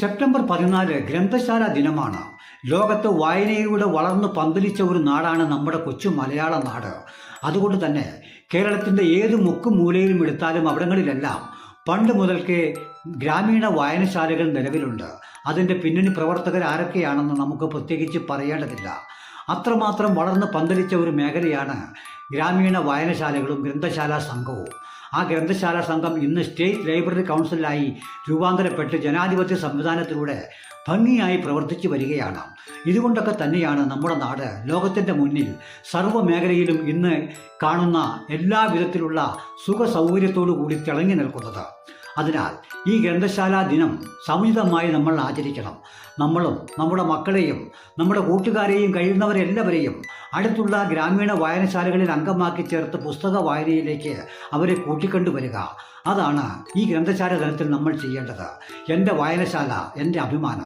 September പതിനാല് ഗ്രന്ഥശാല ദിനമാണ്. ലോകത്ത് വായനയിലൂടെ വളർന്ന് പന്തലിച്ച ഒരു നാടാണ് നമ്മുടെ കൊച്ചു മലയാള നാട്. അതുകൊണ്ട് തന്നെ കേരളത്തിന്റെ ഏത് മുക്കും മൂലയിലും എടുത്താലും അവിടങ്ങളിലെല്ലാം പണ്ട് മുതൽക്കേ ഗ്രാമീണ വായനശാലകൾ നിലവിലുണ്ട്. അതിന്റെ പിന്നണി പ്രവർത്തകർ ആരൊക്കെയാണെന്ന് നമുക്ക് പ്രത്യേകിച്ച് പറയേണ്ടതില്ല. അത്രമാത്രം വളർന്ന് പന്തലിച്ച ഒരു മേഖലയാണ് ഗ്രാമീണ വായനശാലകളും ഗ്രന്ഥശാലാ സംഘവും. ആ ഗ്രന്ഥശാല സംഘം ഇന്ന് സ്റ്റേറ്റ് ലൈബ്രറി കൗൺസിലായി രൂപാന്തരപ്പെട്ട് ജനാധിപത്യ സംവിധാനത്തിലൂടെ ഭംഗിയായി പ്രവർത്തിച്ചു വരികയാണ്. ഇതുകൊണ്ടൊക്കെ തന്നെയാണ് നമ്മുടെ നാട് ലോകത്തിന്റെ മുന്നിൽ സർവ മേഖലയിലും ഇന്ന് കാണുന്ന എല്ലാ വിധത്തിലുള്ള സുഖ സൗകര്യത്തോടു കൂടി തിളങ്ങി നിൽക്കുന്നത്. അതിനാൽ ഈ ഗ്രന്ഥശാല ദിനം സമുചിതമായി നമ്മൾ ആചരിക്കണം. നമ്മളും നമ്മുടെ മക്കളെയും നമ്മുടെ കൂട്ടുകാരെയും കഴിയുന്നവരെല്ലാവരെയും അടുത്തുള്ള ഗ്രാമീണ വായനശാലകളിൽ അംഗമാക്കി ചേർത്ത് പുസ്തക വായനയിലേക്ക് അവരെ കൂട്ടിക്കൊണ്ടുവരിക അതാണ് ഈ ഗ്രന്ഥശാല തലത്തിൽ നമ്മൾ ചെയ്യേണ്ടത്. എന്റെ വായനശാല എന്റെ അഭിമാനം.